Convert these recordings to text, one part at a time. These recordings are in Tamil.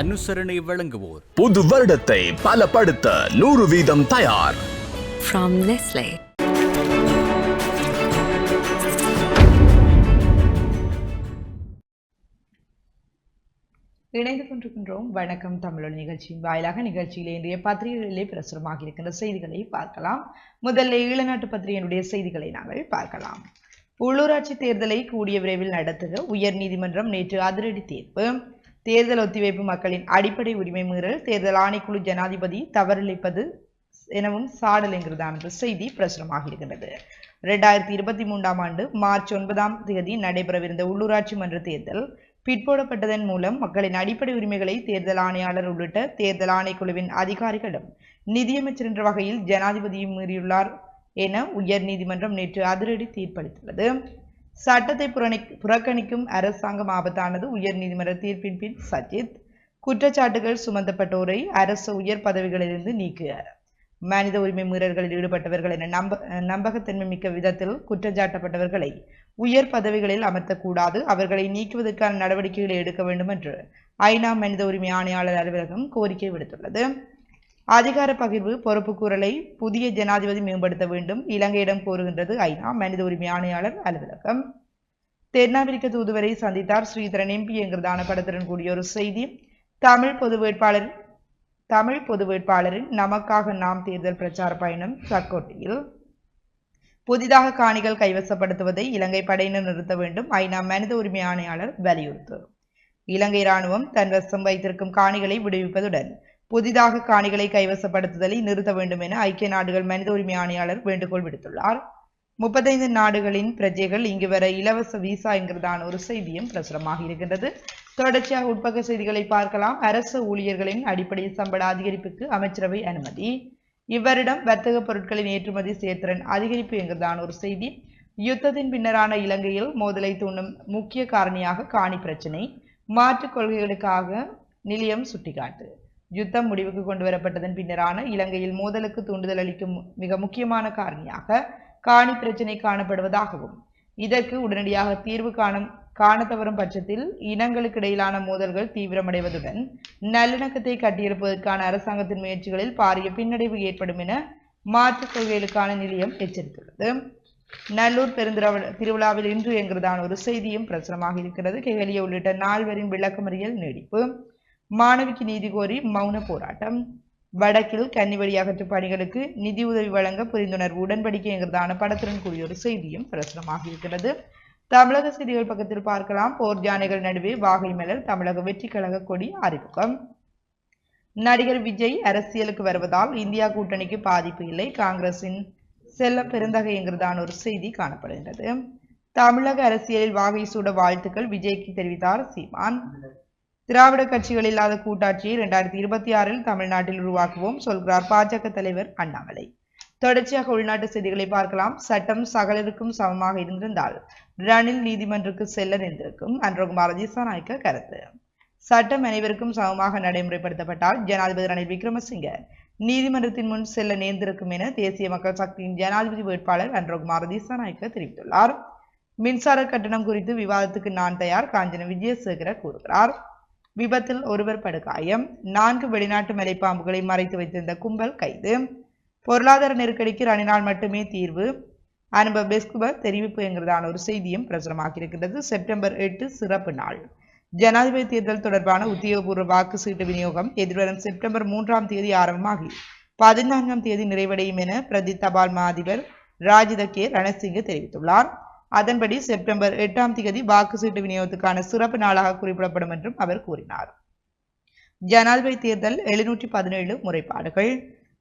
அனுசரணை வழங்குவோர். புது வருடத்தை பலப்படுத்த நூறு வீதம் தயார். இணைந்து கொண்டிருக்கின்றோம். வணக்கம் தமிழொலி நிகழ்ச்சியின் வாயிலாக நிகழ்ச்சியிலே இன்றைய பத்திரிகைகளிலே பிரசுரமாக இருக்கின்ற செய்திகளை பார்க்கலாம். முதல்ல ஈழநாட்டு பத்திரிகையினுடைய செய்திகளை நாங்கள் பார்க்கலாம். உள்ளூராட்சி தேர்தலை கூடிய விரைவில் நடத்துக உயர் நீதிமன்றம் நேற்று அதிரடி தீர்ப்பு. தேர்தல் ஒத்திவைப்பு மக்களின் அடிப்படை உரிமை மீறல் தேர்தல் ஆணைக்குழு ஜனாதிபதி தவறிழைப்பது எனவும் சாடல் என்கிறதான செய்தி பிரசுரமாக இருக்கின்றது. இரண்டாயிரத்தி இருபத்தி மூன்றாம் ஆண்டு மார்ச் ஒன்பதாம் தேதி நடைபெறவிருந்த உள்ளூராட்சி மன்ற தேர்தல் பிற்போடப்பட்டதன் மூலம் மக்களின் அடிப்படை உரிமைகளை தேர்தல் ஆணையாளர் உள்ளிட்ட தேர்தல் ஆணைக்குழுவின் அதிகாரிகளும் நிதியமைச்சர் என்ற வகையில் ஜனாதிபதியும் மீறியுள்ளார் என உயர் நீதிமன்றம் நேற்று அதிரடி தீர்ப்பளித்துள்ளது. சட்டத்தை புறணி- புறக்கணிக்கும் அரசாங்கம் ஆபத்தானது. உயர் நீதிமன்ற தீர்ப்பின் பின் சஜித் குற்றச்சாட்டுகள் சுமந்தப்பட்டோரை அரசு உயர் பதவிகளிலிருந்து நீக்குகிறார் மனித உரிமை மீறல்களில் ஈடுபட்டவர்கள் என நம்ப நம்பகத்தன்மை மிக்க விதத்தில் குற்றச்சாட்டப்பட்டவர்களை உயர் பதவிகளில் அமர்த்தக்கூடாது. அவர்களை நீக்குவதற்கான நடவடிக்கைகளை எடுக்க வேண்டும் என்று ஐநா மனித உரிமை ஆணையாளர் அலுவலகம் கோரிக்கை விடுத்துள்ளது. அதிகார பகிர்வு பொறுப்புக்கூறலை புதிய ஜனாதிபதி மேம்படுத்த வேண்டும். இலங்கையிடம் கோருகின்றது ஐநா மனித உரிமை ஆணையாளர் அலுவலகம். தென்னாப்பிரிக்க தூதுவரை சந்தித்தார். ஸ்ரீதரன் எம்பி என்கிறதான படத்துடன் கூடிய ஒரு செய்தி. தமிழ் பொது வேட்பாளர் தமிழ் பொது வேட்பாளரின் நமக்காக நாம் தேர்தல் பிரச்சார பயணம் சர்க்கோட்டையில் புதிதாக காணிகள் கைவசப்படுத்துவதை இலங்கை படையினர் நிறுத்த வேண்டும். ஐநா மனித உரிமை ஆணையாளர் வலியுறுத்து. இலங்கை ராணுவம் தன் வசம் வைத்திருக்கும் காணிகளை விடுவிப்பதுடன் புதிதாக காணிகளை கைவசப்படுத்துதலை நிறுத்த வேண்டும் என ஐக்கிய நாடுகள் மனித உரிமை ஆணையாளர் வேண்டுகோள் விடுத்துள்ளார். முப்பத்தைந்து நாடுகளின் பிரஜைகள் இங்கு வர இலவச விசா என்கிறதான ஒரு செய்தியும் பிரசுரமாக இருக்கின்றது. தொடர்ச்சியாக உட்பக்க செய்திகளை பார்க்கலாம். அரசு ஊழியர்களின் அடிப்படை சம்பள அதிகரிப்புக்கு அமைச்சரவை அனுமதி. இவ்வருடம் வர்த்தக பொருட்களின் ஏற்றுமதி சேர்த்திறன் அதிகரிப்பு என்கிறதான ஒரு செய்தி. யுத்தத்தின் பின்னரான இலங்கையில் மோதலை தூண்டும் முக்கிய காரணியாக காணி பிரச்சினை. மாற்றுக் கொள்கைகளுக்காக நிலையம் சுட்டிக்காட்டு. யுத்தம் முடிவுக்கு கொண்டு வரப்பட்டதன் பின்னரான இலங்கையில் மோதலுக்கு தூண்டுதல் அளிக்கும் மிக முக்கியமான காரணியாக காணி பிரச்சினை காணப்படுவதாகவும் இதற்கு உடனடியாக தீர்வு காணும் காண தவறும் பட்சத்தில் இனங்களுக்கு இடையிலான மோதல்கள் தீவிரமடைவதுடன் நல்லிணக்கத்தை கட்டியெழுப்பதற்கான அரசாங்கத்தின் முயற்சிகளில் பாரிய பின்னடைவு ஏற்படும் என மாற்றுக் கொள்கைகளுக்கான நிலையம் எச்சரித்துள்ளது. நல்லூர் பெருந்திருவிழா திருவிழாவில் இன்று என்கிறதான ஒரு செய்தியும் பிரசுரமாக இருக்கிறது. கெகலிய உள்ளிட்ட நால்வரின் விளக்கமறியல் நீடிப்பு. மாணவிக்கு நீதி கோரி மௌன போராட்டம். வடக்கில் கன்னிவழி அகற்று பணிகளுக்கு நிதி உதவி வழங்க புரிந்துணர்வு உடன்படிக்கை என்கிறதான படத்துடன் கூடிய ஒரு செய்தியும் பிரசுரமாக இருக்கிறது. தமிழக செய்திகள் பக்கத்தில் பார்க்கலாம். போர் ஜானைகள் நடுவே வாகை மலர் தமிழக வெற்றி கழக கொடி அறிமுகம். நடிகர் விஜய் அரசியலுக்கு வருவதால் இந்தியா கூட்டணிக்கு பாதிப்பு இல்லை. காங்கிரசின் செல்ல பெருந்தகைங்கிறதான ஒரு செய்தி காணப்படுகின்றது. தமிழக அரசியலில் வாகை சூட வாழ்த்துக்கள் விஜய்க்கு தெரிவித்தார் சீமான். திராவிட கட்சிகள் இல்லாத கூட்டாட்சியை இரண்டாயிரத்தி இருபத்தி ஆறில் தமிழ்நாட்டில் உருவாக்குவோம் சொல்கிறார் பாஜக தலைவர் அண்ணாமலை. தொடர்ச்சியாக உள்நாட்டு செய்திகளை பார்க்கலாம். சட்டம் சகலருக்கும் சமமாக இருந்திருந்தால் ரணில் நீதிமன்றுக்கு செல்ல நின்றிருக்கும் அன்றகுமார் திசாநாயக்க கருத்து. சட்டம் அனைவருக்கும் சமமாக நடைமுறைப்படுத்தப்பட்டால் ஜனாதிபதி ரணில் விக்ரமசிங்க நீதிமன்றத்தின் முன் செல்ல நேர்ந்திருக்கும் என தேசிய மக்கள் சக்தியின் ஜனாதிபதி வேட்பாளர் அன்றகுமார் திசாநாயக்க தெரிவித்துள்ளார். மின்சார கட்டணம் குறித்து விவாதத்துக்கு நான் தயார் காஞ்சன விஜயசேகர கூறுகிறார். விபத்தில் ஒருவர் படுகாயம் நான்கு வெளிநாட்டு மலைப்பாம்புகளை மறைத்து வைத்திருந்த கும்பல் கைது. பொருளாதார நெருக்கடிக்கு ரணினால் மட்டுமே தீர்வு. அனுபவ பெஸ்குபர் தெரிவிப்புங்கிறதான ஒரு செய்தியும் பிரசுரமாக செப்டம்பர் எட்டு சிறப்பு நாள். ஜனாதிபதி தேர்தல் தொடர்பான உத்தியோகபூர்வ வாக்கு சீட்டு விநியோகம் எதிர்வரும் செப்டம்பர் மூன்றாம் தேதி ஆரம்பமாகி பதினான்காம் தேதி நிறைவடையும் என பிரதி தபால் மா அதிபர் ராஜித கே ரணசிங்க தெரிவித்துள்ளார். அதன்படி செப்டம்பர் எட்டாம் தேதி வாக்கு சீட்டு விநியோகத்துக்கான சிறப்பு நாளாக குறிப்பிடப்படும் என்றும் அவர் கூறினார். ஜனாதிபதி தேர்தல் எழுநூற்றி பதினேழு முறைப்பாடுகள்.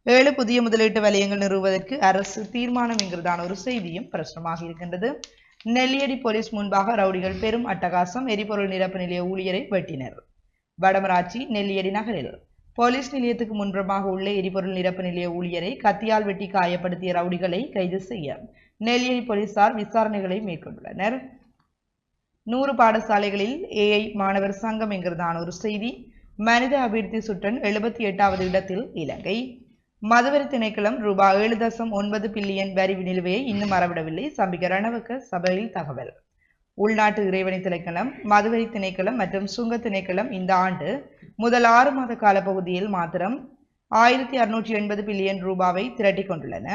ஏழு புதிய முதலீட்டு வலயங்கள் நிறுவுவதற்கு அரசு தீர்மானம் என்கிறதான ஒரு செய்தியும் பிரச்சனமாக இருக்கின்றது. நெல்லியடி போலீஸ் முன்பாக ரவுடிகள் பெரும் அட்டகாசம் எரிபொருள் நிரப்பு நிலைய ஊழியரை வெட்டினர். வடமராட்சி நெல்லியடி நகரில். போலீஸ் நிலையத்துக்கு முன்புறமாக உள்ள எரிபொருள் நிரப்பு நிலைய ஊழியரை கத்தியால் வெட்டி காயப்படுத்திய ரவுடிகளை கைது செய்ய நெல்லியடி போலீசார் விசாரணைகளை மேற்கொண்டுள்ளனர். நூறு பாடசாலைகளில் ஏஐ மாணவர் சங்கம் என்கிறதான ஒரு செய்தி மனித அபிவிருத்தி சுற்றன் எழுபத்தி எட்டாவது இடத்தில் இலங்கை. மதுவரி திணைக்களம் ரூபாய் ஏழு தசம் ஒன்பது பில்லியன் வரி நிலுவையை இன்னும் மறவிடவில்லை சம்பிக்க ரணவக்க சபையில் தகவல். உள்நாட்டு இறைவனை திணைக்களம் மதுவரி திணைக்களம் மற்றும் சுங்க திணைக்களம் இந்த ஆண்டு முதல் ஆறு மாத கால பகுதியில் மாத்திரம் ஆயிரத்தி அறுநூற்றி எண்பது பில்லியன் ரூபாவை திரட்டிக் கொண்டுள்ளன.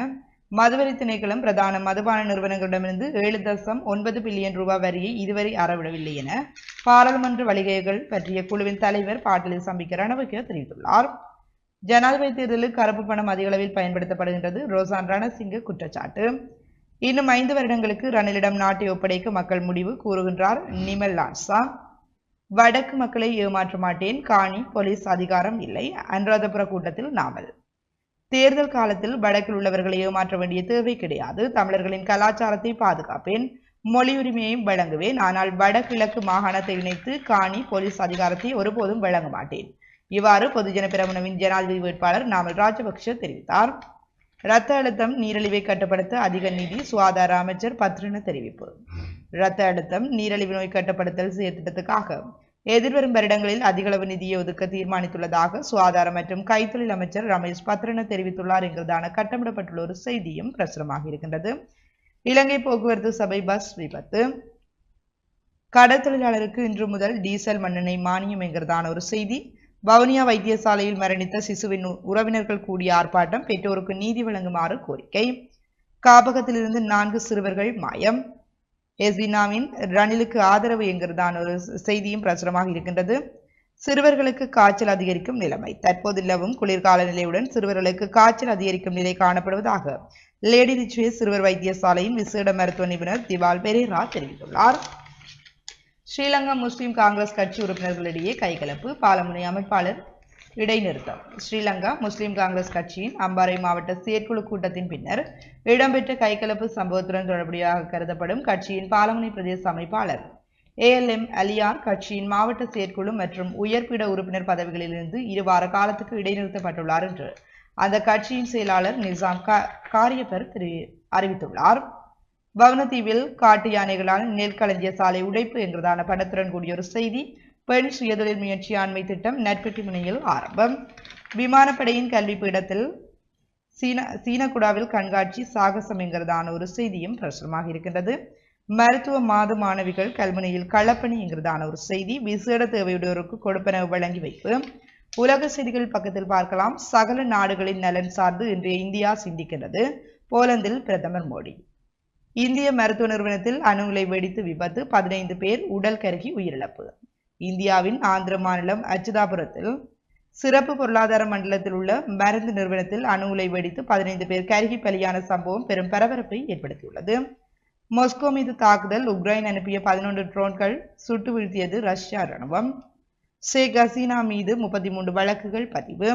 மதுவரி திணைக்களம் பிரதான மதுபான நிறுவனங்களிடமிருந்து ஏழு தசம் ஒன்பது பில்லியன் ரூபாய் வரியை இதுவரை அறவிடவில்லை என பாராளுமன்ற வழிகைகள் பற்றிய குழுவின் தலைவர் பாட்டில் சம்பிக்க ரணவிக்க தெரிவித்துள்ளார். ஜனாதிபதி தேர்தலில் கருப்பு பணம் அதிக அளவில் பயன்படுத்தப்படுகின்றது. ரோசான் ரணசிங்க குற்றச்சாட்டு. இன்னும் ஐந்து வருடங்களுக்கு ரணிலிடம் நாட்டை ஒப்படைக்க மக்கள் முடிவு கூறுகின்றார் நிமல் லான்சா. வடக்கு மக்களை ஏமாற்ற மாட்டேன். காணி போலீஸ் அதிகாரம் இல்லை. அனுராதபுர கூட்டத்தில் நாமல். தேர்தல் காலத்தில் வடக்கில் உள்ளவர்களை ஏமாற்ற வேண்டிய தேவை கிடையாது. தமிழர்களின் கலாச்சாரத்தை பாதுகாப்பேன். மொழி உரிமையையும் வழங்குவேன். ஆனால் வடகிழக்கு மாகாணத்தை இணைத்து காணி போலீஸ் அதிகாரத்தை ஒருபோதும் வழங்க மாட்டேன். இவ்வாறு பொதுஜன பிரமுனவின் ஜனாதிபதி வேட்பாளர் நாமல் ராஜபக்ஷ தெரிவித்தார். இரத்த அழுத்தம் நீரிழிவை கட்டுப்படுத்த அதிக நிதி சுகாதார அமைச்சர் பத்ரின தெரிவிப்பு. இரத்த அழுத்தம் நீரிழிவு நோய் கட்டுப்படுத்தல் செயற்திட்டத்துக்காக எதிர்வரும் வருடங்களில் அதிகளவு நிதியை ஒதுக்க தீர்மானித்துள்ளதாக சுகாதார மற்றும் கைத்தொழில் அமைச்சர் ரமேஷ் பத்ரன தெரிவித்துள்ளார் என்கிறதான கட்டமிடப்பட்டுள்ள ஒரு செய்தியும் பிரசுரமாக இருக்கின்றது. இலங்கை போக்குவரத்து சபை பஸ் விபத்து. கடற்தொழிலாளருக்கு இன்று முதல் டீசல் மண்ணெண்ணெய் மானியம் என்கிறதான ஒரு செய்தி. வவுனியா வைத்தியசாலையில் மரணித்த சிசுவின் உறவினர்கள் கூடிய ஆர்ப்பாட்டம் பெற்றோருக்கு நீதி வழங்குமாறு கோரிக்கை. காப்பகத்திலிருந்து நான்கு சிறுவர்கள் மாயம். எஸ்வினாவின் ரணிலுக்கு ஆதரவு என்கிறதான ஒரு செய்தியும் பிரசுரமாக இருக்கின்றது. சிறுவர்களுக்கு காய்ச்சல் அதிகரிக்கும் நிலைமை. தற்போது நிலவும் குளிர்கால நிலையுடன் சிறுவர்களுக்கு காய்ச்சல் அதிகரிக்கும் நிலை காணப்படுவதாக லேடி ரிச்வே சிறுவர் வைத்தியசாலையின் விசேட மருத்துவ நிபுணர் திவால் பெரேரா தெரிவித்துள்ளார். ஸ்ரீலங்கா முஸ்லிம் காங்கிரஸ் கட்சி உறுப்பினர்களிடையே கைகலப்பு. பாலமுனை அமைப்பாளர் இடைநிறுத்தம். ஸ்ரீலங்கா முஸ்லிம் காங்கிரஸ் கட்சியின் அம்பாறை மாவட்ட செயற்குழு கூட்டத்தின் பின்னர் இடம்பெற்ற கைகலப்பு சம்பவத்துடன் தொடர்புடையாக கருதப்படும் கட்சியின் பாலமுனை பிரதேச அமைப்பாளர் ஏஎல்எம் அலியார் கட்சியின் மாவட்ட செயற்குழு மற்றும் உயர்பிட உறுப்பினர் பதவிகளிலிருந்து இருவார காலத்துக்கு இடைநிறுத்தப்பட்டுள்ளார் என்று அந்த கட்சியின் செயலாளர் நிசாம் காரியப்பர் திரு அறிவித்துள்ளார். பவனத்தீவில் காட்டு யானைகளால் நெல் களஞ்சிய சாலை உடைப்பு என்கிறதான படத்துடன் கூடிய ஒரு செய்தி பெண் சுயதொழில் முயற்சி ஆண்மை திட்டம் நட்பெட்டி முனையில் ஆரம்பம். விமானப்படையின் கல்வி பீடத்தில் சீன சீனகுடாவில் கண்காட்சி சாகசம் என்கிறதான ஒரு செய்தியும் பிரசுரமாக இருக்கின்றது. மருத்துவ மாத மாணவிகள் கல்முனையில் களப்பணி என்கிறதான ஒரு செய்தி விசேட தேவையுடையோருக்கு கொடுப்பனவு வழங்கி வைப்பு. உலக செய்திகள் பக்கத்தில் பார்க்கலாம். சகல நாடுகளின் நலன் சார்ந்து இன்றைய இந்தியா சிந்திக்கின்றது. போலந்தில் பிரதமர் மோடி. இந்திய மருத்துவ நிறுவனத்தில் அணுகுலை வெடித்து விபத்து பதினைந்து பேர் உடல் கருகி உயிரிழப்பு. இந்தியாவின் ஆந்திர மாநிலம் அச்சுதாபுரத்தில் சிறப்பு பொருளாதார மண்டலத்தில் உள்ள மருந்து நிறுவனத்தில் அணு உலை வெடித்து பதினைந்து பேர் கருகி பலியான சம்பவம் பெரும் பரபரப்பை ஏற்படுத்தியுள்ளது. மொஸ்கோ மீது தாக்குதல் உக்ரைன் அனுப்பிய பதினொன்று ட்ரோன்கள் சுட்டு வீழ்த்தியது ரஷ்யா ராணுவம் ஷேக் ஹசீனா மீது முப்பத்தி மூன்று வழக்குகள் பதிவு.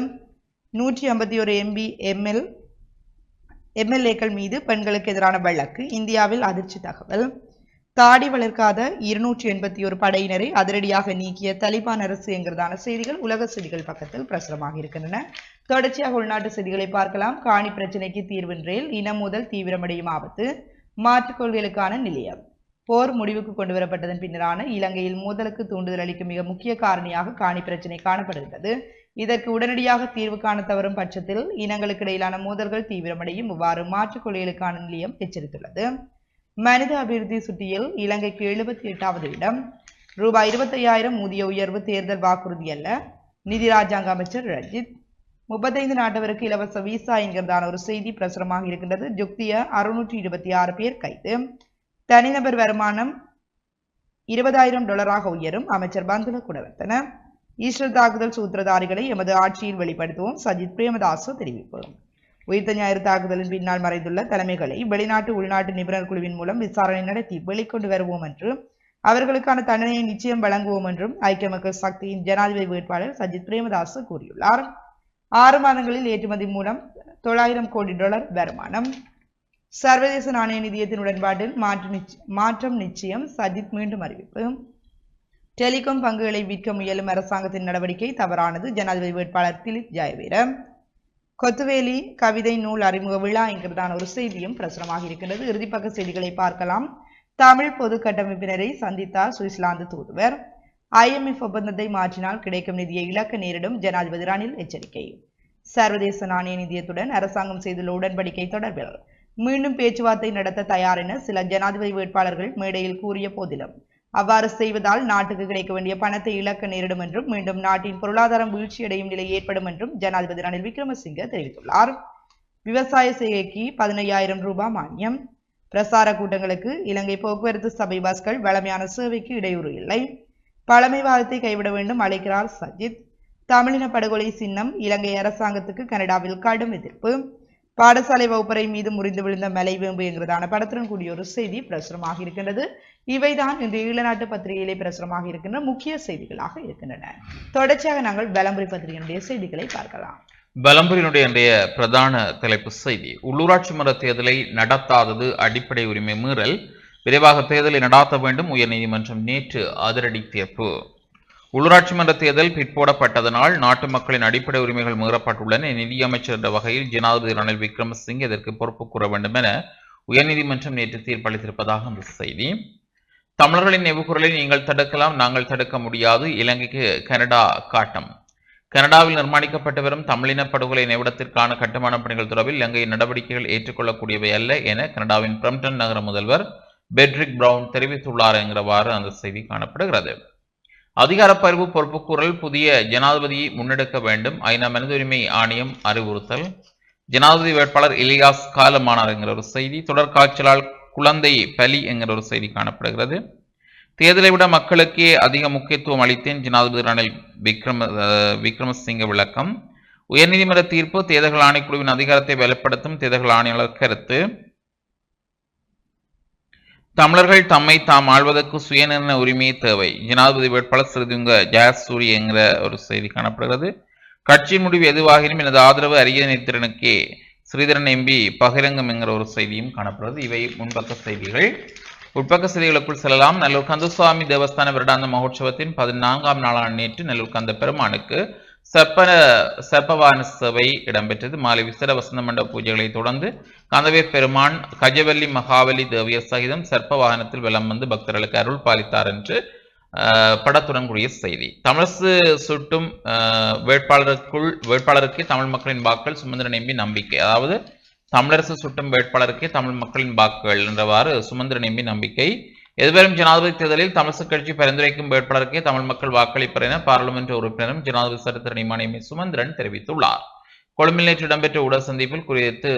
நூற்றி ஐம்பத்தி ஒரு எம்பி எம்எல் எம்எல்ஏக்கள் மீது பெண்களுக்கு எதிரான வழக்கு இந்தியாவில் அதிர்ச்சி தகவல். தாடி வளர்க்காத இருநூற்றி எண்பத்தி ஒரு படையினரை அதிரடியாக நீக்கிய தலிபான் அரசு என்கிறதான செய்திகள் உலக செய்திகள் பக்கத்தில் பிரசுரமாக இருக்கின்றன. தொடர்ச்சியாக உள்நாட்டு செய்திகளை பார்க்கலாம். காணி பிரச்சினைக்கு தீர்வின்றேல் இனம் முதல் தீவிரமடையும் ஆபத்து. மாற்றுக் கொள்கைகளுக்கான நிலையம். போர் முடிவுக்கு கொண்டு வரப்பட்டதன் பின்னரான இலங்கையில் மோதலுக்கு தூண்டுதல் அளிக்கும் மிக முக்கிய காரணியாக காணி பிரச்சினை காணப்படுகிறது இதற்கு உடனடியாக தீர்வு காண தவறும் பட்சத்தில் இனங்களுக்கு இடையிலான மோதல்கள் தீவிரமடையும். இவ்வாறு மாற்றுக் கொள்கைகளுக்கான நிலையம் எச்சரித்துள்ளது. மனித அபிவிருத்தி சுட்டியில் இலங்கைக்கு எழுபத்தி எட்டாவது இடம். ரூபாய் இருபத்தையாயிரம் ஊதிய உயர்வு தேர்தல் வாக்குறுதி அல்ல. நிதி ராஜாங்க அமைச்சர் ரஞ்சித் முப்பத்தைந்து நாட்டவருக்கு இலவச விசா என்கிறதான ஒரு செய்தி பிரசுரமாக இருக்கின்றது. ஜுக்திய அறுநூற்றி இருபத்தி ஆறு பேர் கைது. தனிநபர் வருமானம் இருபதாயிரம் டாலராக உயரும். அமைச்சர் பந்துல குணவர்த்தன. ஈஸ்டர் தாக்குதல் சூத்திரதாரிகளை எமது ஆட்சியில் வெளிப்படுத்துவோம். சஜித் பிரேமதாசு தெரிவிப்பு. உயிர்த்த ஞாயிறு தாக்குதலின் பின்னால் மறைந்துள்ள தலைமைகளை வெளிநாட்டு உள்நாட்டு நிபுணர் குழுவின் மூலம் விசாரணை நடத்தி வெளிக்கொண்டு வருவோம் என்று அவர்களுக்கான தண்டனையை நிச்சயம் வழங்குவோம் என்றும் ஐக்கிய மக்கள் சக்தியின் ஜனாதிபதி வேட்பாளர் சஜித் பிரேமதாசு கூறியுள்ளார். ஆறு மாதங்களில் ஏற்றுமதி மூலம் தொள்ளாயிரம் கோடி டாலர் வருமானம். சர்வதேச நாணய நிதியத்தின் உடன்பாட்டில் மாற்று மாற்றம் நிச்சயம் சஜித் மீண்டும் அறிவிப்பு. டெலிகாம் பங்குகளை விற்க முயலும் அரசாங்கத்தின் நடவடிக்கை தவறானது ஜனாதிபதி வேட்பாளர் திலீப் ஜெயவீர. கொத்துவேலி கவிதை நூல் அறிமுக விழா என்கிறதான ஒரு செய்தியும் பிரசுரமாக இருக்கின்றது. இறுதிப்பக்க செய்திகளை பார்க்கலாம். தமிழ் பொது கட்டமைப்பினரை சந்தித்தார் சுவிட்சர்லாந்து தூதுவர். ஐஎம்எஃப் ஒப்பந்தத்தை மாற்றினால் கிடைக்கும் நிதியை இழக்க நேரிடும் ஜனாதிபதி ரணில் எச்சரிக்கை. சர்வதேச நாணய நிதியத்துடன் அரசாங்கம் செய்துள்ள உடன்படிக்கை தொடர்பில் மீண்டும் பேச்சுவார்த்தை நடத்த தயார் என சில ஜனாதிபதி வேட்பாளர்கள் மேடையில் கூறிய போதிலும் அவ்வாறு செய்வதால் நாட்டுக்கு கிடைக்க வேண்டிய பணத்தை இழக்க நேரிடும் என்றும் மீண்டும் நாட்டின் பொருளாதாரம் வீழ்ச்சியடையும் நிலை ஏற்படும் என்றும் ஜனாதிபதி ரணில் விக்ரமசிங்க தெரிவித்துள்ளார். விவசாய செய்கைக்கு பதினையாயிரம் ரூபாய் மானியம். பிரசார கூட்டங்களுக்கு இலங்கை போக்குவரத்து சபை பஸ்கள் வளமையான சேவைக்கு இடையூறு இல்லை. பழமைவாதத்தை கைவிட வேண்டும் அழைக்கிறார் சஜித். தமிழின படுகொலை சின்னம் இலங்கை அரசாங்கத்துக்கு கனடாவில் கடும் எதிர்ப்பு. பாடசாலை வகுப்பறை மீது முறிந்து விழுந்த மலை வேம்பு என்கிறதான படத்துடன் கூடிய ஒரு செய்தி பிரசுரமாக இருக்கின்றது. இவைதான் இன்று ஈழநாட்டு பத்திரிகையிலே பிரசுரமாக இருக்கின்ற முக்கிய செய்திகளாக இருக்கின்றன. தொடர்ச்சியாக நாங்கள் பலம்புரி பத்திரிகையினுடைய செய்திகளை பார்க்கலாம். பலம்புரியினுடைய இன்றைய பிரதான தலைப்பு செய்தி. உள்ளூராட்சி மன்ற தேர்தலை நடத்தாதது அடிப்படை உரிமை மீறல். விரைவாக தேர்தலை நடாத்த வேண்டும். உயர்நீதிமன்றம் நேற்று அதிரடி தீர்ப்பு. உள்ளூராட்சி மன்ற தேர்தல் பிற்போடப்பட்டதனால் நாட்டு மக்களின் அடிப்படை உரிமைகள் மீறப்பட்டுள்ளன. நிதியமைச்சர் என்ற வகையில் ஜனாதிபதி ரணில் விக்ரமசிங் இதற்கு பொறுப்பு கூற வேண்டும் என உயர்நீதிமன்றம் நேற்று தீர்ப்பளித்திருப்பதாக அந்த செய்தி. தமிழர்களின் நெவுகுரலை நீங்கள் தடுக்கலாம் நாங்கள் தடுக்க முடியாது. இலங்கைக்கு கனடா காட்டம். கனடாவில் நிர்மாணிக்கப்பட்டு வரும் தமிழின படுகொலை நினைவிடத்திற்கான கட்டுமான பணிகள் தொடர்பில் இலங்கையின் நடவடிக்கைகள் ஏற்றுக்கொள்ளக்கூடியவை அல்ல என கனடாவின் பிரம்டன் நகர முதல்வர் பெட்ரிக் பிரவுன் தெரிவித்துள்ளார் என்கிறவாறு அந்த செய்தி காணப்படுகிறது. அதிகாரப்பரிவு பொறுப்புக்கூறல் புதிய ஜனாதிபதியை முன்னெடுக்க வேண்டும். ஐநா மனித உரிமை ஆணையம் அறிவுறுத்தல். ஜனாதிபதி வேட்பாளர் இலியாஸ் காலமானார் என்கிற ஒரு செய்தி. தொடர் காய்ச்சலால் குழந்தை பலி என்கிற ஒரு செய்தி காணப்படுகிறது. தேர்தலை விட மக்களுக்கே அதிக முக்கியத்துவம் அளித்தேன் ஜனாதிபதி ரணில் விக்ரம விக்ரமசிங்க விளக்கம். உயர்நீதிமன்ற தீர்ப்பு தேர்தல்கள் ஆணைக்குழுவின் அதிகாரத்தை வலுப்படுத்தும் தேர்தல்கள் ஆணையாளர் கருத்து. தமிழர்கள் தம்மை தாம் ஆள்வதற்கு சுயநிர்ண உரிமை தேவை. ஜனாதிபதி வேட்பாளர் சிறிதுங்க ஜெயசூரி என்கிற ஒரு செய்தி காணப்படுகிறது. கட்சியின் முடிவு எதுவாகினும் எனது ஆதரவு அரிய நேத்திரனுக்கே ஸ்ரீதரன் எம்பி பகிரங்கம் என்கிற ஒரு செய்தியும் காணப்படுவது இவை முன்பக்க செய்திகள். உட்பக்க செய்திகளுக்குள் செல்லலாம். நல்லூர் கந்தசுவாமி தேவஸ்தான வருடாந்த மகோற்சவத்தின் பதினான்காம் நாளான நேற்று நல்லூர் கந்த பெருமானுக்கு சர்ப்ப சர்ப்பவான சேவை இடம்பெற்றது. மாலை விசர வசந்த மண்டப பூஜைகளை தொடர்ந்து கந்தவேர் பெருமான் கஜவல்லி மகாவலி தேவியர் சகிதம் சர்ப்ப வாகனத்தில் வந்து பக்தர்களுக்கு அருள் பாலித்தார் என்று படத்துடன் கூடிய செய்தி. தமிழசு சுட்டும் வேட்பாளருக்குள் வேட்பாளருக்கு தமிழ் மக்களின் வாக்கள் சுமந்திரன் எம்பி நம்பிக்கை. அதாவது தமிழரசு சுட்டும் வேட்பாளருக்கே தமிழ் மக்களின் வாக்குகள் என்றவாறு சுமந்திரன் எம்பி நம்பிக்கை. எதிர்வரும் ஜனாதிபதி தேர்தலில் தமிழக கட்சி பரிந்துரைக்கும் வேட்பாளருக்கே தமிழ் மக்கள் வாக்களிப்பர் என பாராளுமன்ற உறுப்பினரும் ஜனாதிபதி சரித்திர நியமன சுமந்திரன் தெரிவித்துள்ளார். கொழும்பில் நேற்று இடம்பெற்ற ஊடக சந்திப்பில் குறித்து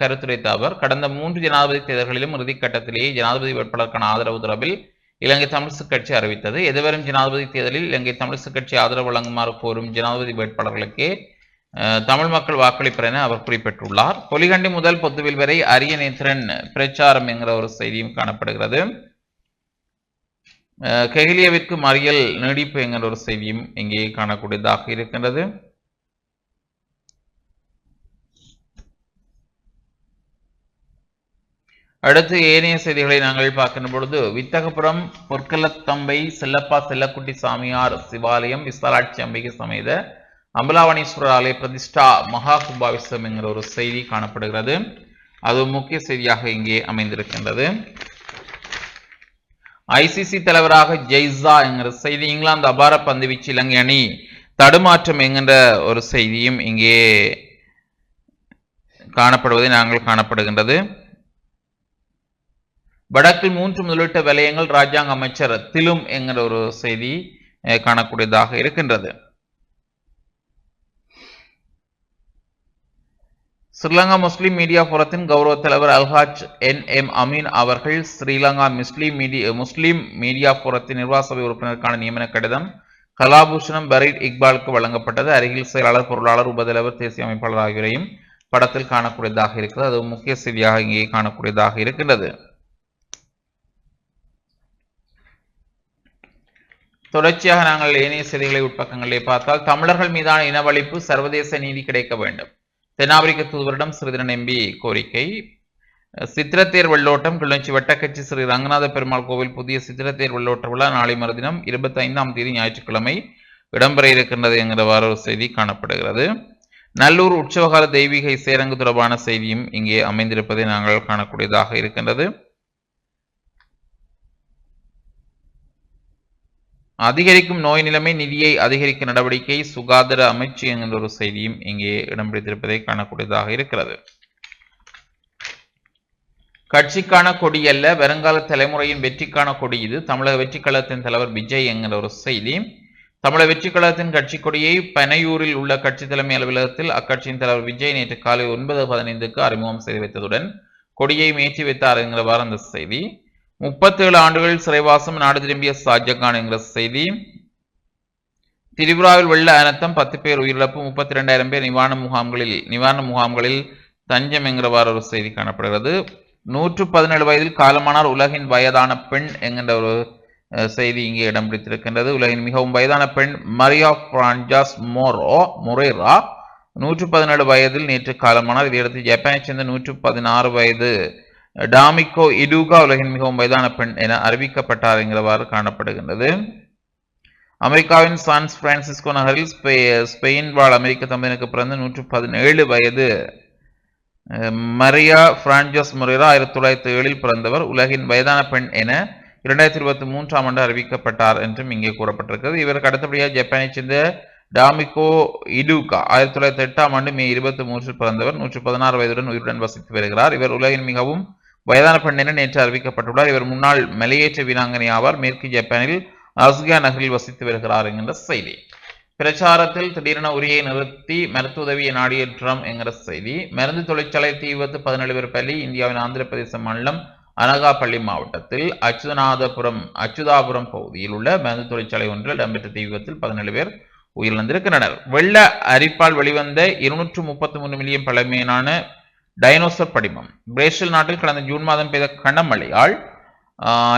கருத்துரைத்த அவர் கடந்த மூன்று ஜனாதிபதி தேர்தல்களிலும் இறுதிக்கட்டத்திலேயே ஜனாதிபதி வேட்பாளருக்கான ஆதரவு தொடர்பில் இலங்கை தமிழிசு கட்சி அறிவித்தது. எதிர்வரும் ஜனாதிபதி தேர்தலில் இலங்கை தமிழிசு கட்சி ஆதரவு வழங்குமாறு கோரும் ஜனாதிபதி வேட்பாளர்களுக்கே தமிழ் மக்கள் வாக்களிப்பர் என அவர் குறிப்பிட்டுள்ளார். பொலிகண்டி முதல் பொத்துவில் வரை அரிய நேத்திரன் பிரச்சாரம் என்கிற ஒரு செய்தியும் காணப்படுகிறது. கெகிலியவிற்கு மறியல் நீடிப்பு என்கிற ஒரு செய்தியும் இங்கே காணக்கூடியதாக இருக்கின்றது. அடுத்து ஏனைய செய்திகளை நாங்கள் பார்க்கின்ற பொழுது வித்தகபுரம் பொற்கலத்தம்பை செல்லப்பா செல்லக்குட்டி சாமியார் சிவாலயம் விசாலாட்சி அம்பிகை சமேத அம்பலாவணீஸ்வரர் ஆலய பிரதிஷ்டா மகா கும்பாபிஷம் என்கிற ஒரு செய்தி காணப்படுகிறது. அது முக்கிய செய்தியாக இங்கே அமைந்திருக்கின்றது. ஐசிசி தலைவராக ஜெய்ஸா என்கிற செய்தி இங்கிலாந்து அபார பந்துவீச்சு இலங்கை அணி தடுமாற்றம் என்கின்ற ஒரு செய்தியும் இங்கே காணப்படுவதை நாங்கள் காணப்படுகின்றது. வடக்கில் மூன்று முதலீட்டு வலயங்கள் ராஜாங்க அமைச்சர் திலும் என்கிற ஒரு செய்தி காணக்கூடியதாக இருக்கின்றது. ஸ்ரீலங்கா முஸ்லிம் மீடியா புரத்தின் கௌரவ தலைவர் அல்ஹாஜ் என் எம் அமீன் அவர்கள் Sri Lanka Muslim media Muslim media புரத்தின் நிர்வாக சபை உறுப்பினருக்கான நியமன கடிதம் கலாபூஷணம் பரீட் இக்பாலுக்கு வழங்கப்பட்டது. அருகில் செயலாளர் பொருளாளர் உபதலைவர் தேசிய அமைப்பாளர் ஆகியோரையும் படத்தில் காணக்கூடியதாக இருக்கிறது. அது முக்கிய செய்தியாக இங்கே காணக்கூடியதாக இருக்கின்றது. தொடர்ச்சியாக நாங்கள் ஏனைய செய்திகளை உட்பக்கங்களிலே பார்த்தால் தமிழர்கள் மீதான இனவழிப்பு சர்வதேச நீதி கிடைக்க வேண்டும். தென்னாப்பிரிக்க தூதரிடம் சிறிதரன் எம்பி கோரிக்கை. சித்திரத்தேர் வெள்ளோட்டம் கிளிநொச்சி வட்டக்கட்சி ஸ்ரீ ரங்கநாத பெருமாள் கோவில் புதிய சித்திரத்தேர் வெள்ளோட்ட விழா நாளை மறுதினம் இருபத்தி ஐந்தாம் தேதி ஞாயிற்றுக்கிழமை இடம்பெற இருக்கின்றது என்கிறவாறு ஒரு செய்தி காணப்படுகிறது. நல்லூர் உற்சவகால தெய்வீக இசையரங்கு தொடர்பான செய்தியும் இங்கே அமைந்திருப்பதை நாங்கள் காணக்கூடியதாக இருக்கின்றது. அதிகரிக்கும் நோய் நிலைமை நிதியை அதிகரிக்க நடவடிக்கை சுகாதார அமைச்சு என்கிற ஒரு செய்தியும் இங்கே இடம் பிடித்திருப்பதை காணக்கூடியதாக இருக்கிறது. கட்சிக்கான கொடி அல்ல வருங்கால தலைமுறையின் வெற்றிக்கான கொடி இது. தமிழக வெற்றி கழகத்தின் தலைவர் விஜய் என்கிற ஒரு செய்தி. தமிழக வெற்றி கழகத்தின் கட்சி கொடியை பனையூரில் உள்ள கட்சி தலைமை அலுவலகத்தில் அக்கட்சியின் தலைவர் விஜய் நேற்று காலை ஒன்பது பதினைந்துக்கு அறிமுகம் செய்து வைத்ததுடன் கொடியை மேற்றி வைத்தார் என்கிறவாறு அந்த செய்தி. முப்பத்தேழு ஆண்டுகள் சிறைவாசம் நாடு திரும்பிய ஷாஜகான் என்கிற செய்தி. திரிபுராவில் வெள்ள அனர்த்தம் பத்து பேர் உயிரிழப்பு முப்பத்தி ரெண்டாயிரம் பேர் நிவாரண முகாம்களில் நிவாரண முகாம்களில் தஞ்சம் என்கிறவாறு ஒரு செய்தி காணப்படுகிறது. நூற்று பதினேழு வயதில் காலமானார் உலகின் வயதான பெண் என்கின்ற ஒரு செய்தி இங்கே இடம் பிடித்திருக்கின்றது. உலகின் மிகவும் வயதான பெண் மரியா பிரான்ஜாஸ் மோரோ மொரேரா நூற்று பதினேழு வயதில் நேற்று காலமானார். இதையடுத்து ஜப்பானைச் சேர்ந்த நூற்று பதினாறு வயது டாமிகோ இடூகா உலகின் மிகவும் வயதான பெண் என அறிவிக்கப்பட்டார் என்கிறவாறு காணப்படுகின்றது அமெரிக்காவின் சான் பிரான்சிஸ்கோ நகரில் ஸ்பெயின் வாழ் அமெரிக்க தம்பதியினருக்கு பிறந்த நூற்று பதினேழு வயது மரியா பிரான்ஜோஸ் முரேரா ஆயிரத்தி தொள்ளாயிரத்தி ஏழில் பிறந்தவர் உலகின் வயதான பெண் என இரண்டாயிரத்தி இருபத்தி மூன்றாம் ஆண்டு அறிவிக்கப்பட்டார் என்றும் இங்கே கூறப்பட்டிருக்கிறது இவருக்கு அடுத்தபடியாக ஜப்பானைச் சேர்ந்த டாமிகோ இடூகா ஆயிரத்தி தொள்ளாயிரத்தி எட்டாம் ஆண்டு மே இருபத்தி மூன்றில் பிறந்தவர் நூற்று பதினாறு வயதுடன் உயிருடன் வசித்து வருகிறார் இவர் உலகின் மிகவும் வயதான பெண் என நேற்று அறிவிக்கப்பட்டுள்ளார். இவர் முன்னாள் மலையேற்ற வீராங்கனை ஆவார். மேற்கு ஜப்பானில் அஸ்கா நகரில் வசித்து வருகிறார் என்கிற செய்தி. பிரச்சாரத்தில் திடீரென உரியை நிறுத்தி மருத்துவ உதவியை நாடிய ட்ரம் என்கிற செய்தி. மருந்து தொழிற்சாலை தீ விபத்து பதினேழு பேர் பள்ளி இந்தியாவின் ஆந்திர பிரதேச மாநிலம் அனகாப்பள்ளி மாவட்டத்தில் அச்சுதநாதபுரம் அச்சுதாபுரம் பகுதியில் உள்ள மருந்து தொழிற்சாலை ஒன்றில் இடம்பெற்ற தீ விபத்தில் பதினேழு பேர் உயிரிழந்திருக்கின்றனர். வெள்ள அரிப்பால் வெளிவந்த இருநூற்று முப்பத்தி மூன்று மில்லியன் பழமையான டைனோசர் படிமம். பிரேசில் நாட்டில் கடந்த ஜூன் மாதம் பெய்த கனமழையால்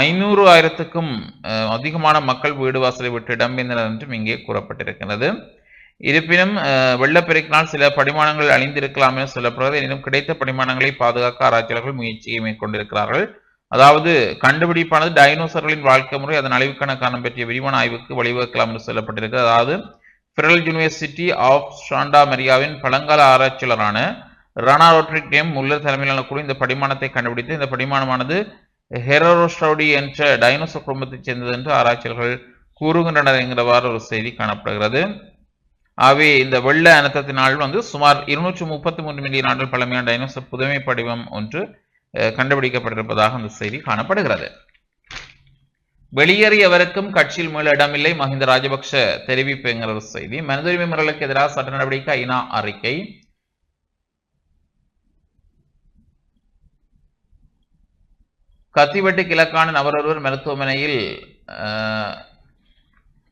ஐநூறு ஆயிரத்துக்கும் அதிகமான மக்கள் வீடு வாசலை விட்டு இடம்பெயர்ந்தனர் என்றும் இங்கே கூறப்பட்டிருக்கிறது. இருப்பினும் வெள்ளப்பெருக்கினால் சில படிமானங்கள் அழிந்திருக்கலாம் என சொல்லப்படுகிறது. எனினும் கிடைத்த படிமானங்களை பாதுகாக்க ஆராய்ச்சியாளர்கள் முயற்சியை மேற்கொண்டிருக்கிறார்கள். அதாவது கண்டுபிடிப்பானது டைனோசர்களின் வாழ்க்கை முறை அதன் அழிவுக்கான காரணம் பற்றிய விரிவான ஆய்வுக்கு வழிவகுக்கலாம் என்று சொல்லப்பட்டிருக்கிறது. அதாவது ஃபெடரல் யூனிவர்சிட்டி ஆஃப் ஷாண்டா மரியாவின் பழங்கால ஆராய்ச்சியாளரான ரானா ரோட்ரிக் டேம் முல்லர் தலைமையிலான குழு இந்த படிமானத்தை கண்டுபிடித்து இந்த படிமானமானது ஹெரோரோஸ்டவுடி என்ற டைனோசர் குடும்பத்தைச் சேர்ந்தது என்று ஆராய்ச்சியாளர்கள் கூறுகின்றனர் என்கிறவாறு ஒரு செய்தி காணப்படுகிறது. ஆகவே இந்த வெள்ள அனர்த்தத்தினால் வந்து சுமார் இருநூற்று முப்பத்தி மூன்று மில்லியன் ஆண்டுகள் பழமையான டைனோசர் புதுமை படிவம் ஒன்று அஹ், கண்டுபிடிக்கப்பட்டிருப்பதாக அந்த செய்தி காணப்படுகிறது. வெளியேறியவருக்கும் கட்சியில் மேல இடமில்லை மஹிந்த ராஜபக்ஷ தெரிவிப்பு என்கிற ஒரு செய்தி. மனிதுரிமை முறைகளுக்கு எதிராக சட்ட நடவடிக்கை ஐநா அறிக்கை. கத்திவெட்டு கிழக்கான நபர் ஒருவர் மருத்துவமனையில்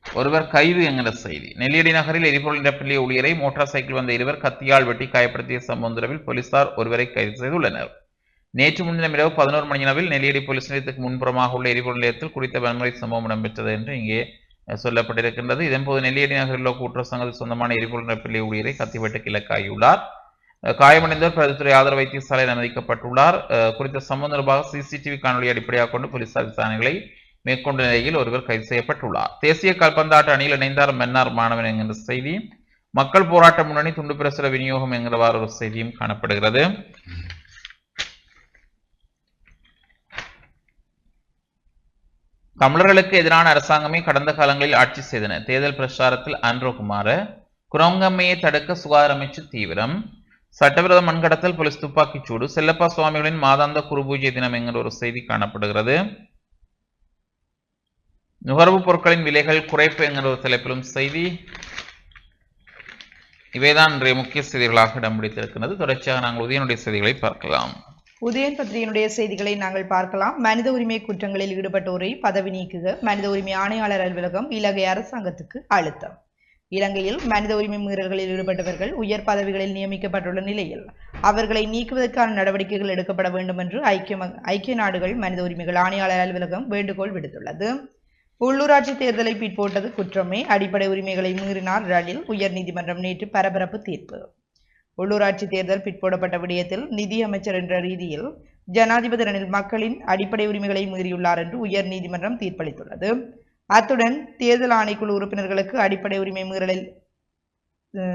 ஒருவர் கைது என்கிற செய்தி. நெல்லியடி நகரில் எரிபொருள் நிரப்பிய ஊழியரை மோட்டார் சைக்கிள் வந்த இருவர் கத்தியால் வெட்டி காயப்படுத்திய சம்பந்தரவில் போலீசார் ஒருவரை கைது செய்துள்ளனர். நேற்று முன்தினம் இரவு பதினோரு மணி அளவில் நெல்லியடி போலீஸ் நிலையத்துக்கு முன்புறமாக உள்ள எரிபொருள் நிலையத்தில் குறித்த வன்முறை சம்பவம் இடம்பெற்றது என்று இங்கே சொல்லப்பட்டிருக்கின்றது. இதன்போது நெல்லியடி நகரில் உள்ள கூட்டுறவு சங்கத்தில் சொந்தமான எரிபொருள் நிரப்பிய ஊழியரை கத்திவெட்டு கிழக்காகியுள்ளார். காயமடைந்தவர் பிரதித்துறை ஆதரவு வைத்தியசாலையில் அனுமதிக்கப்பட்டுள்ளார். குறித்த சம்பவம் தொடர்பாக சிசிடிவி காணொலி அடிப்படையாக கொண்டு போலீசார் விசாரணைகளை மேற்கொண்ட நிலையில் ஒருவர் கைது செய்யப்பட்டுள்ளார். தேசிய கால்பந்தாட்ட அணியில் இணைந்தார் மன்னார் மாணவன் என்கிற செய்தி. மக்கள் போராட்ட முன்னணி துண்டு பிரசுர விநியோகம் என்கிறவாறு ஒரு செய்தியும் காணப்படுகிறது. தமிழர்களுக்கு எதிரான அரசாங்கமே கடந்த காலங்களில் ஆட்சி செய்தன. தேர்தல் பிரச்சாரத்தில் ஆண்ட்ரோகுமார குரங்கம்மையை தடுக்க சுகாதார அமைச்சு தீவிரம். சட்டவிரோத மண்கடத்தல் போலீஸ் துப்பாக்கிச் சூடு செல்லப்பா சுவாமிகளின் மாதாந்த குருபூஜை தினம் என்கிற ஒரு செய்தி காணப்படுகிறது. நுகர்வுப் பொருட்களின் விலைகள் குறைப்பு என்கிற ஒரு தலைப்பிலும் செய்தி. இவைதான் இன்றைய முக்கிய செய்திகளாக இடம் பிடித்திருக்கிறது. தொடர்ச்சியாக நாங்கள் உதயனுடைய செய்திகளை பார்க்கலாம். உதயன் பத்திரிகையினுடைய செய்திகளை நாங்கள் பார்க்கலாம். மனித உரிமை குற்றங்களில் ஈடுபட்டோரை பதவி நீக்குக. மனித உரிமை ஆணையாளர் அலுவலகம் இலங்கை அரசாங்கத்துக்கு அழுத்தம். இலங்கையில் மனித உரிமை மீறல்களில் ஈடுபட்டவர்கள் உயர் பதவிகளில் நியமிக்கப்பட்டுள்ள நிலையில் அவர்களை நீக்குவதற்கான நடவடிக்கைகள் எடுக்கப்பட வேண்டும் என்று ஐக்கிய ஐக்கிய நாடுகள் மனித உரிமைகள் ஆணையாளர் அலுவலகம் வேண்டுகோள் விடுத்துள்ளது. உள்ளூராட்சி தேர்தலை பிற்போட்டது குற்றமே. அடிப்படை உரிமைகளை மீறினார் ரணில். உயர்நீதிமன்றம் நேற்று பரபரப்பு தீர்ப்பு. உள்ளூராட்சி தேர்தல் பிற்போடப்பட்ட விடயத்தில் நிதி அமைச்சர் என்ற ரீதியில் ஜனாதிபதி ரணில் மக்களின் அடிப்படை உரிமைகளை மீறியுள்ளார் என்று உயர் நீதிமன்றம் தீர்ப்பளித்துள்ளது. அத்துடன் தேர்தல் ஆணைக்குழு உறுப்பினர்களுக்கு அடிப்படை உரிமை மீறலில்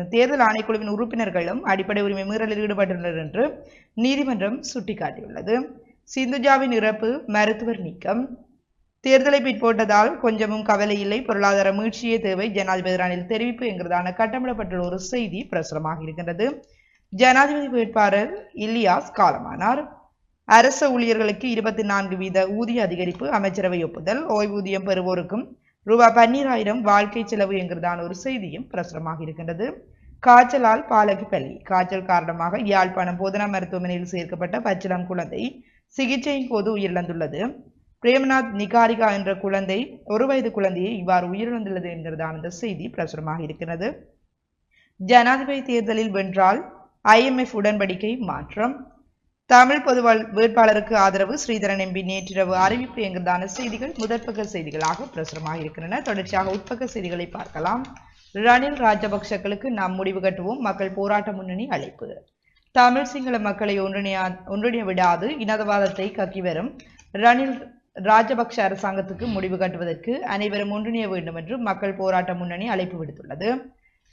தேர்தல் ஆணைக்குழுவின் உறுப்பினர்களும் அடிப்படை உரிமை மீறலில் ஈடுபட்டுள்ளனர் என்று நீதிமன்றம் சுட்டிக்காட்டியுள்ளது. சிந்துஜாவின் இறப்பு மருத்துவர் நீக்கம். தேர்தலை பிற்போட்டதால் கொஞ்சமும் கவலை இல்லை. பொருளாதார மீழ்ச்சியே தேவை. ஜனாதிபதி ரணில் தெரிவிப்பு என்கிறதான கட்டமிடப்பட்டுள்ள ஒரு செய்தி பிரசுரமாக இருக்கின்றது. ஜனாதிபதி வேட்பாளர் இல்லியாஸ் காலமானார். அரச ஊழியர்களுக்கு இருபத்தி நான்கு வீத ஊதிய அதிகரிப்பு அமைச்சரவை ஒப்புதல். ஓய்வூதியம் பெறுவோருக்கும் ரூபாய் பன்னீராயிரம் வாழ்க்கை செலவு என்கிறதான ஒரு செய்தியும் பிரசுரமாக இருக்கின்றது. காய்ச்சலால் பாலகி பள்ளி காய்ச்சல் காரணமாக யாழ்ப்பாணம் போதனா மருத்துவமனையில் சேர்க்கப்பட்ட பச்சிளம் குழந்தை சிகிச்சையின் போது உயிரிழந்துள்ளது. பிரேமநாத் நிகாரிகா என்ற குழந்தை ஒரு வயது குழந்தையை இவ்வாறு உயிரிழந்துள்ளது என்கிறதான இந்த செய்தி பிரசுரமாக இருக்கிறது ஜனாதிபதி தேர்தலில் வென்றால் ஐஎம்எஃப் உடன்படிக்கை மாற்றம். தமிழ் பொதுவாழ் வேட்பாளருக்கு ஆதரவு ஸ்ரீதரன் எம்பி நேற்றிரவு அறிவிப்பு என்கிறதான செய்திகள் முதற்பக்க செய்திகளாக பிரசுரமாக இருக்கின்றன. தொடர்ச்சியாக உட்பக்க செய்திகளை பார்க்கலாம். ரணில் ராஜபக்சக்களுக்கு நாம் முடிவு கட்டுவோம். மக்கள் போராட்ட முன்னணி அழைப்பு. தமிழ் சிங்கள மக்களை ஒன்றிணையா ஒன்றிணைய விடாது இனதவாதத்தை கக்கி வரும் ரணில் ராஜபக்ஷ அரசாங்கத்துக்கு முடிவு கட்டுவதற்கு அனைவரும் ஒன்றிணைய வேண்டும் என்று மக்கள் போராட்ட முன்னணி அழைப்பு விடுத்துள்ளது.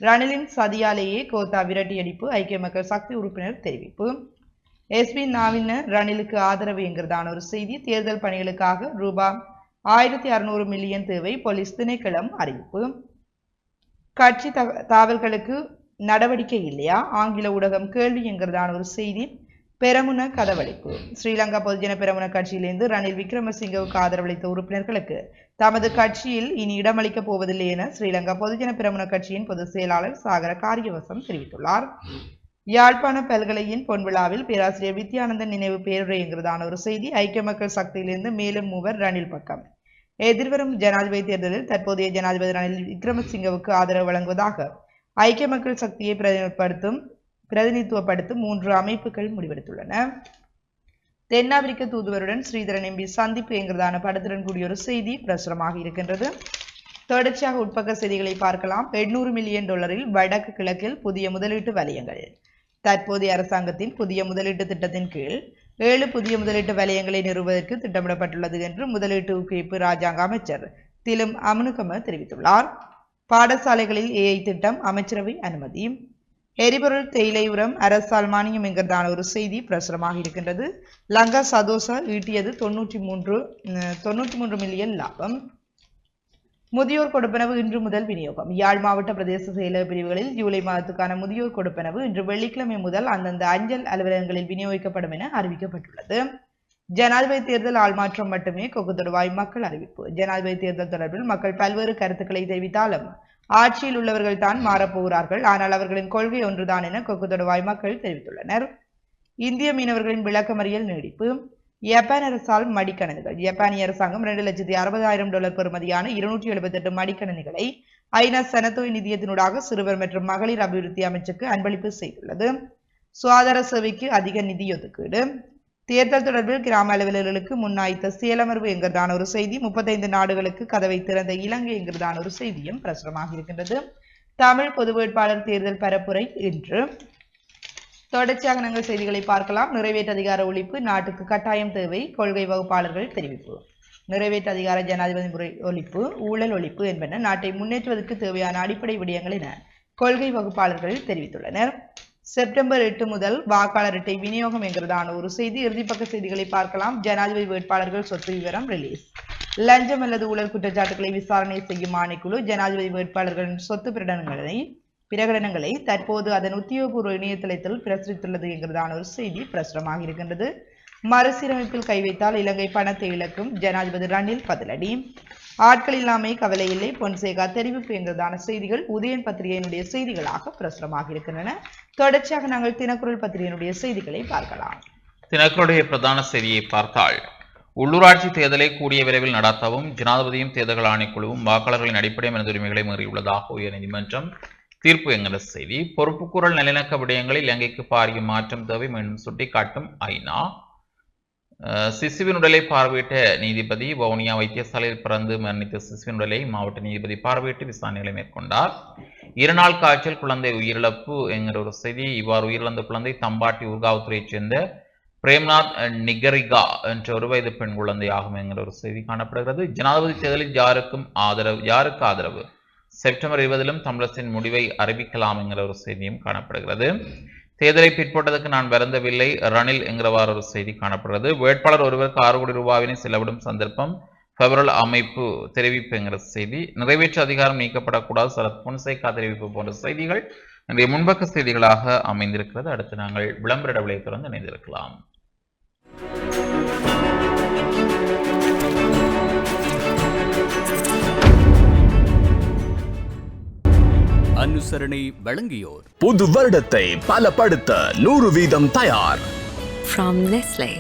ரணிலின் சதியாலேயே கோத்தா விரட்டியடிப்பு ஐக்கிய மக்கள் சக்தி உறுப்பினர் தெரிவிப்பு. எஸ்பி நாவின ரணிலுக்கு ஆதரவுங்கிறதான ஒரு செய்தி. தேர்தல் பணிகளுக்காக ரூபாய் ஆயிரத்தி அறுநூறு மில்லியன் தேவை போலீஸ் திணைக்களம் அறிவிப்பு. கட்சி த தாவல்களுக்கு நடவடிக்கை இல்லையா? ஆங்கில ஊடகம் கேள்வி என்கிறதான ஒரு செய்தி. பெரமுன கதவளிப்பு ஸ்ரீலங்கா பொதுஜன பெரமுன கட்சியிலிருந்து ரணில் விக்ரமசிங்கவுக்கு ஆதரவளித்த உறுப்பினர்களுக்கு தமது கட்சியில் இனி இடமளிக்கப் போவதில்லை என ஸ்ரீலங்கா பொதுஜன பெரமுன கட்சியின் பொதுச் செயலாளர் சாகர காரியவசம் தெரிவித்துள்ளார். யாழ்ப்பாண பல்கலையின் பொன்விழாவில் பேராசிரியர் வித்யானந்தன் நினைவு பேருரைங்கிறதான ஒரு செய்தி ஐக்கிய மக்கள் சக்தியிலிருந்து மேலும் மூவர் ரணில் பக்கம். எதிர்வரும் ஜனாதிபதி தேர்தலில் தற்போதைய ஜனாதிபதி ரணில் விக்ரமசிங்கவுக்கு ஆதரவு வழங்குவதாக ஐக்கிய மக்கள் சக்தியை பிரதிநிதிப்படுத்தும் பிரதிநிதித்துவப்படுத்தும் மூன்று அமைப்புகள் முடிவெடுத்துள்ளன. தென்னாப்பிரிக்க தூதுவருடன் ஸ்ரீதரன் எம்பி சந்திப்பு என்கிறதான படத்துடன் கூடிய ஒரு செய்தி பிரசுரமாக இருக்கின்றது. தொடர்ச்சியாக உட்பக்க செய்திகளை பார்க்கலாம். எட்நூறு மில்லியன் டாலரில் வடக்கு கிழக்கில் புதிய முதலீட்டு வலயங்கள். தற்போதைய அரசாங்கத்தின் புதிய முதலீட்டு திட்டத்தின் கீழ் ஏழு புதிய முதலீட்டு வலயங்களை நிறுவுவதற்கு திட்டமிடப்பட்டுள்ளது என்று முதலீட்டு ஊக்குவிப்பு ராஜாங்க அமைச்சர் திலும் அமனுகம தெரிவித்துள்ளார். பாடசாலைகளில் ஏஐ திட்டம் அமைச்சரவை அனுமதி. எரிபொருள் தேயிலை உரம் அரசால் மானியம் என்கிறதான ஒரு செய்தி பிரசுரமாக இருக்கின்றது. லங்கா சதோசா ஈட்டியது தொன்னூற்றி மூன்று அஹ், தொன்னூற்றி மூன்று மில்லியன் லாபம். முதியோர் கொடுப்பனவு இன்று முதல் விநியோகம். யாழ் மாவட்ட பிரதேச செயலக பிரிவுகளில் ஜூலை மாதத்துக்கான முதியோர் கொடுப்பனவு இன்று வெள்ளிக்கிழமை முதல் அந்தந்த அஞ்சல் அலுவலகங்களில் விநியோகிக்கப்படும் என அறிவிக்கப்பட்டுள்ளது. ஜனாதிபதி தேர்தல் ஆள்மாற்றம் மட்டுமே கொக்கு தொடுவாய் மக்கள் அறிவிப்பு. ஜனாதிபதி தேர்தல் தொடர்பில் மக்கள் பல்வேறு கருத்துக்களை தெரிவித்தாலும் ஆட்சியில் உள்ளவர்கள் தான் மாறப்போகிறார்கள் ஆனால் அவர்களின் கொள்கை ஒன்றுதான் என கொக்கு தொடுவாய் மக்கள் தெரிவித்துள்ளனர். இந்திய மீனவர்களின் விளக்கமறியல் நீடிப்பு. ஜப்பான் அரசால் மடிக்கணனிகள் ஜப்பானிய அரசாங்கம் இரண்டு லட்சத்தி அறுபதாயிரம் டாலர் பெறுமதியான இருநூற்றி எழுபத்தெட்டு மடிக்கணனிகளை ஐநா சனத்தொகை நிதியத்தினூடாக சிறுவர் மற்றும் மகளிர் அபிவிருத்தி அமைச்சுக்கு அன்பளிப்பு செய்துள்ளது. சுகாதார சேவைக்கு அதிக நிதி ஒதுக்கீடு. தேர்தல் தொடர்பில் கிராம அலுவலர்களுக்கு முன்னாய்த்த செயலமர்வு என்கிறதான ஒரு செய்தி முப்பத்தைந்து நாடுகளுக்கு கதவை திறந்த இலங்கை என்கிறதான ஒரு செய்தியும் பிரசுரமாக இருக்கின்றது. தமிழ் பொது வேட்பாளர் தேர்தல் பரப்புரை இன்று. தொடர்ச்சியாக நாங்கள் செய்திகளை பார்க்கலாம். நிறைவேற்று அதிகார ஒழிப்பு நாட்டுக்கு கட்டாயம் தேவை. கொள்கை வகுப்பாளர்கள் தெரிவிப்பு. நிறைவேற்று அதிகார ஜனாதிபதி முறை ஒழிப்பு ஊழல் ஒழிப்பு என்பன நாட்டை முன்னேற்றுவதற்கு தேவையான அடிப்படை விடயங்கள் என கொள்கை வகுப்பாளர்கள் தெரிவித்துள்ளனர். செப்டம்பர் எட்டு முதல் வாக்காளர் அட்டை விநியோகம் என்கிறதான ஒரு செய்தி இறுதிப்பக்க செய்திகளை பார்க்கலாம். ஜனாதிபதி வேட்பாளர்கள் சொத்து விவரம் ரிலீஸ் லஞ்சம் அல்லது ஊழல் குற்றச்சாட்டுகளை விசாரணை செய்யும் ஆணைக்குழு ஜனாதிபதி வேட்பாளர்களின் சொத்து பிரகடனங்களை பிரகடனங்களை தற்போது அதன் உத்தியோகபூர்வ இணையதளத்தில் பிரசுரித்துள்ளது என்கிறதான ஒரு செய்தி பிரசுரமாக இருக்கின்றது. மறுசீரமைப்பில் கை வைத்தால் இலங்கை பணத்தை இழக்கும் ஜனாதிபதி ரணில் பதிலடி. ஆட்கள் இல்லாமை கவலை இல்லை பொன்சேகா தெரிவிப்பு என்கிறதான செய்திகள் உதயன் பத்திரிகையினுடைய செய்திகளாக பிரசுரமாக இருக்கின்றன. தொடர்ச்சியாக நாங்கள் தினக்குரல் பத்திரிகையினுடைய செய்திகளை பார்க்கலாம். தினக்கருடைய பிரதான செய்தியை பார்த்தால் உள்ளூராட்சி தேர்தலை கூடிய விரைவில் நடத்தவும் ஜனாதிபதியும் தேர்தல் ஆணைக்குழுவும் வாக்காளர்களின் அடிப்படை மனித உரிமைகளை மீறியுள்ளதாக உயர்நீதிமன்றம் தீர்ப்பு என்கிற செய்தி பொறுப்புக்கூறல் நல்லிணக்க விடயங்களில் இலங்கைக்கு பாரிய மாற்றம் தேவை மீண்டும் சுட்டிக்காட்டும் ஐநா. சிசுவின் உடலை பார்வையிட்ட நீதிபதி வவுனியா வைத்தியசாலையில் பிறந்து மரணித்த சிசுவின் உடலை மாவட்ட நீதிபதி பார்வையிட்டு விசாரணைகளை மேற்கொண்டார். இருநாள் காய்ச்சல் குழந்தை உயிரிழப்பு என்கிற ஒரு செய்தி இவ்வாறு உயிரிழந்த குழந்தை தம்பாட்டி ஊர்காவத்துறையைச் சேர்ந்த பிரேம்நாத் நிகரிகா என்ற ஒரு வயது பெண் குழந்தை ஆகும் என்கிற ஒரு செய்தி காணப்படுகிறது. ஜனாதிபதி தேர்தலில் யாருக்கும் ஆதரவு யாருக்கு ஆதரவு? செப்டம்பர் இருபதிலும் தமிழரசின் முடிவை அறிவிக்கலாம் என்கிற ஒரு செய்தியும் காணப்படுகிறது. தேர்தலை பிற்பட்டதற்கு நான் வருந்தவில்லை. ரணில் என்கிறவாறு ஒரு செய்தி காணப்படுகிறது. வேட்பாளர் ஒருவருக்கு ஆறு கோடி ரூபாவினை செலவிடும் சந்தர்ப்பம் பெபரல் அமைப்பு தெரிவிப்பு என்கிற செய்தி. நிறைவேற்று அதிகாரம் நீக்கப்படக்கூடாது. சரத் பொன்சேகா தெரிவிப்பு போன்ற செய்திகள் இன்றைய முன்பக்க செய்திகளாக அமைந்திருக்கிறது. அடுத்து நாங்கள் விளம்பர விலையை தொடர்ந்து இணைந்திருக்கலாம். அனுசரணை வழங்கியோர் புது வருடத்தை பலப்படுத்த நூறு வீதம் தயார் From Nestle.